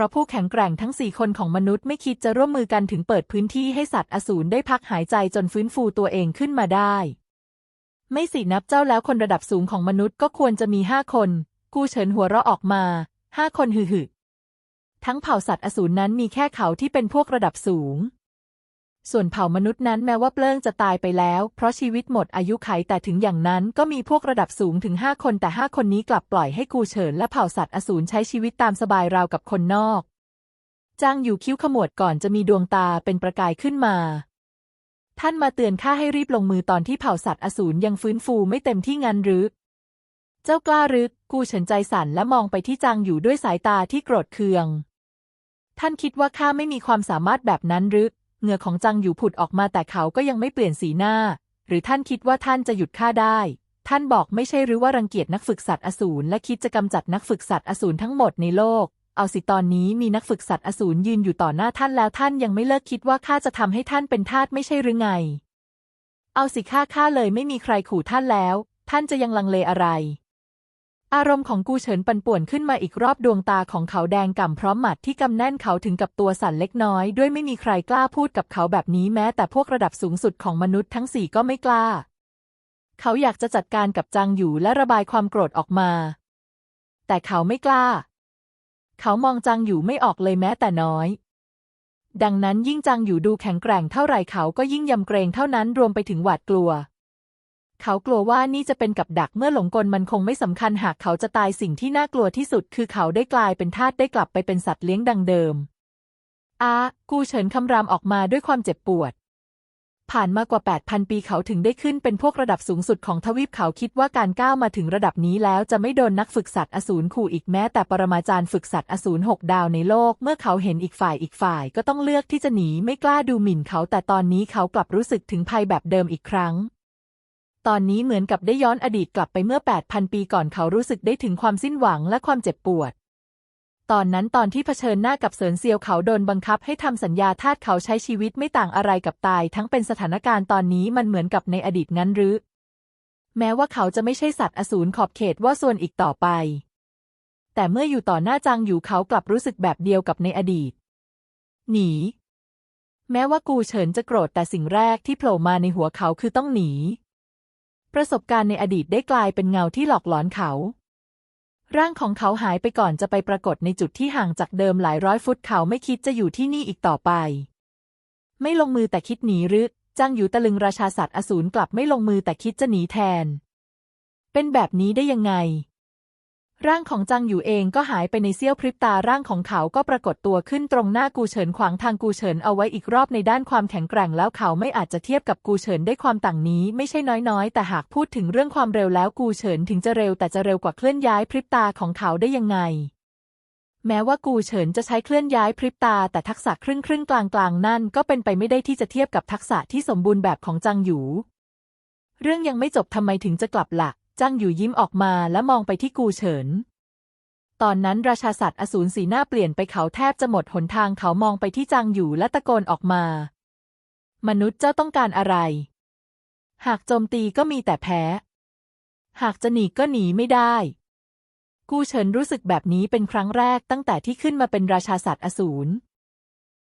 ราะผู้แข็งแกร่งทั้งสี่คนของมนุษย์ไม่คิดจะร่วมมือกันถึงเปิดพื้นที่ให้สัตว์อสูรได้พักหายใจจนฟื้นฟูตัวเองขึ้นมาได้ ไม่สินับเจ้าแล้วคนระดับสูงของมนุษย์ก็ควรจะมีห้าคน กูเฉินหัวเราะออกมาห้าคนหึหึทั้งเผ่าสัตว์อสูรนั้นมีแค่เขาที่เป็นพวกระดับสูง ส่วนเผ่ามนุษย์นั้นแม้ว่าเปลิงจะตายไปแล้ว เพราะชีวิตหมดอายุไขแต่ถึงอย่างนั้นก็มีพวกระดับสูงถึงห้าคนแต่ห้าคนนี้กลับปล่อยให้กูเฉินและเผ่าสัตว์อสูรใช้ชีวิตตามสบายราวกับคนนอกจางอยู่คิ้วขมวดก่อนจะมีดวงตาเป็นประกายขึ้นมา ท่านมาเตือนข้าให้รีบลงมือตอนที่เผ่าสัตว์อสูรยังฟื้นฟูไม่เต็มที่งันหรือ เจ้ากล้าหรือกูเฉินใจสั่นและมองไปที่จางอยู่ด้วยสายตาที่โกรธเคือง ท่านคิดว่าข้าไม่มีความสามารถแบบนั้นหรือ เหงื่อของจังอยู่ผุดออกมาแต่เขาก็ยังไม่เปลี่ยนสีหน้า หรือท่านคิดว่าท่านจะหยุดข้าได้ ท่านบอกไม่ใช่หรือว่ารังเกียจนักฝึกสัตว์อสูรและคิดจะกำจัดนักฝึกสัตว์อสูรทั้งหมดในโลก เอาสิตอนนี้มีนักฝึกสัตว์อสูรยืนอยู่ต่อหน้าท่านแล้วท่านยังไม่เลิกคิดว่าข้าจะทำให้ท่านเป็นทาสไม่ใช่หรือไง เอาสิข้าข้าเลยไม่มีใครขู่ท่านแล้ว ท่านจะยังลังเลอะไร อารมณ์ของกูเฉินปั่นป่วนขึ้นมาอีกรอบดวงตาของเขาแดงก่ำพร้อมหมัดที่กำแน่นเขาถึงกับตัวสั่นเล็กน้อย ด้วยไม่มีใครกล้าพูดกับเขาแบบนี้แม้แต่พวกระดับสูงสุดของมนุษย์ทั้งสี่ก็ไม่กล้า เขาอยากจะจัดการกับจางอยู่และระบายความโกรธออกมา แต่เขาไม่กล้า เขามองจางอยู่ไม่ออกเลยแม้แต่น้อย ดังนั้นยิ่งจางอยู่ดูแข็งแกร่งเท่าไรเขาก็ยิ่งยำเกรงเท่านั้นรวมไปถึงหวาดกลัว เขากลัวว่านี่จะเป็นกับดักเมื่อหลงกลมันคงไม่สำคัญหากเขาจะตายสิ่งที่น่ากลัวที่สุด คือเขาได้กลายเป็นทาสได้กลับไปเป็นสัตว์เลี้ยงดังเดิมอากูเฉินคำรามออกมาด้วยความเจ็บปวด ผ่านมากว่า 8,000 ปีเขาถึงได้ขึ้นเป็นพวกระดับสูงสุดของทวีปเขาคิดว่าการก้าวมาถึงระดับนี้แล้วจะไม่โดนนักฝึกสัตว์อสูรขู่อีกแม้แต่ปรมาจารย์ฝึกสัตว์อสูรหกดาวในโลก เมื่อเขาเห็นอีกฝ่ายอีกฝ่ายก็ต้องเลือกที่จะหนีไม่กล้าดูหมิ่นเขาแต่ตอนนี้เขากลับรู้สึกถึงภัยแบบเดิมอีกครั้ง ตอนนี้เหมือนกับได้ย้อนอดีตกลับไปเมื่อ 8,000 ปีก่อนเขารู้สึกได้ถึงความสิ้นหวังและความเจ็บปวด ตอนนั้นตอนที่เผชิญหน้ากับเสินเซียวเขาโดนบังคับให้ทำสัญญาทาสเขาใช้ชีวิตไม่ต่างอะไรกับตาย ทั้งเป็นสถานการณ์ตอนนี้มันเหมือนกับในอดีตงั้นหรือ แม้ว่าเขาจะไม่ใช่สัตว์อสูรขอบเขตว่าส่วนอีกต่อไป แต่เมื่ออยู่ต่อหน้าจางอยู่เขากลับรู้สึกแบบเดียวกับในอดีต หนี แม้ว่ากูเฉินจะโกรธแต่สิ่งแรกที่โผล่มาในหัวเขาคือต้องหนี ประสบการณ์ในอดีตได้กลายเป็นเงาที่หลอกหลอนเขา ร่างของเขาหายไปก่อนจะไปปรากฏในจุดที่ห่างจากเดิมหลายร้อยฟุตเขาไม่คิดจะอยู่ที่นี่อีกต่อไป ไม่ลงมือแต่คิดหนีหรือจ้างอยู่ตะลึงราชาสัตว์อสูรกลับไม่ลงมือแต่คิดจะหนีแทน เป็นแบบนี้ได้ยังไง ร่างของจังอยู่เองก็หายไปในเสี้ยวพริบตาร่างของเขาก็ปรากฏตัวขึ้นตรงหน้ากูเฉินขวางทางกูเฉินเอาไว้อีกรอบในด้านความแข็งแกร่งแล้วเขาไม่อาจจะเทียบกับกูเฉินได้ความต่างนี้ไม่ใช่น้อยๆ แต่หากพูดถึงเรื่องความเร็วแล้วกูเฉินถึงจะเร็วแต่จะเร็วกว่าเคลื่อนย้ายพริบตาของเขาได้ยังไง แม้ว่ากูเฉินจะใช้เคลื่อนย้ายพริบตาแต่ทักษะครึ่งครึ่งกลางกลางนั่นก็เป็นไปไม่ได้ที่จะเทียบกับทักษะที่สมบูรณ์แบบของจังหยูเรื่องยังไม่จบทำไมถึงจะกลับหลัก จังหยูยิ้มออกมาและมองไปที่กูเฉิน ตอนนั้นราชาสัตว์อสูรสีหน้าเปลี่ยนไปเขาแทบจะหมดหนทางเขามองไปที่จางอยู่และตะโกนออกมา มนุษย์เจ้าต้องการอะไร หากโจมตีก็มีแต่แพ้ หากจะหนีก็หนีไม่ได้ กูเฉินรู้สึกแบบนี้เป็นครั้งแรกตั้งแต่ที่ขึ้นมาเป็นราชาสัตว์อสูร